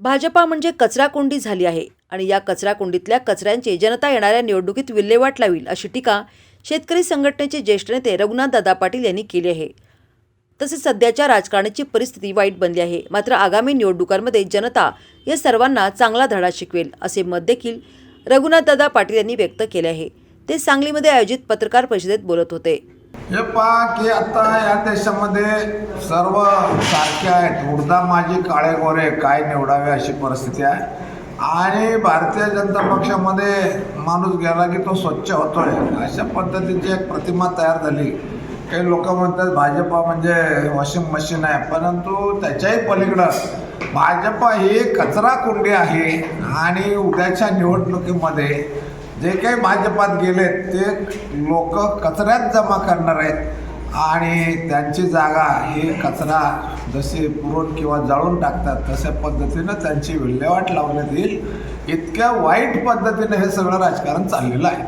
भाजपा म्हणजे कचराकोंडी झाली आहे आणि या कचराकोंडीतल्या कचऱ्यांचे कचऱ्यांची जनता येणाऱ्या निवडणुकीत विल्हेवाट लावील अशी टीका शेतकरी संघटनेचे ज्येष्ठ नेते रघुनाथ दादा पाटील यांनी केली आहे. तसेच सध्याच्या राजकारणाची परिस्थिती वाईट बनली आहे. मात्र आगामी निवडणुकांमध्ये जनता या सर्वांना चांगला धडा शिकवेल असे मत देखील रघुनाथदादा पाटील यांनी व्यक्त केले आहे. ते सांगलीमध्ये आयोजित पत्रकार परिषदेत बोलत होते. हे पहा की आता या देशामध्ये सर्व सारखे आहेत. उडदा माझी काळे गोरे काय निवडावे अशी परिस्थिती आहे. आणि भारतीय जनता पक्षामध्ये माणूस गेला की तो स्वच्छ होतोय. अशा पद्धतीची एक प्रतिमा तयार झाली. काही लोक म्हणतात भाजपा म्हणजे वॉशिंग मशीन आहे. परंतु त्याच्याही पलीकडं भाजपा ही कचरा कुंडी आहे. आणि उद्याच्या निवडणुकीमध्ये जे काही भाजपात गेलेत ते लोक कचऱ्यात जमा करणार आहेत. आणि त्यांची जागा ही कचरा जसे पुरून किंवा जाळून टाकतात तशा पद्धतीनं त्यांची विल्हेवाट लावण्यात येईल. इतक्या वाईट पद्धतीनं हे सगळं राजकारण चाललेलं आहे.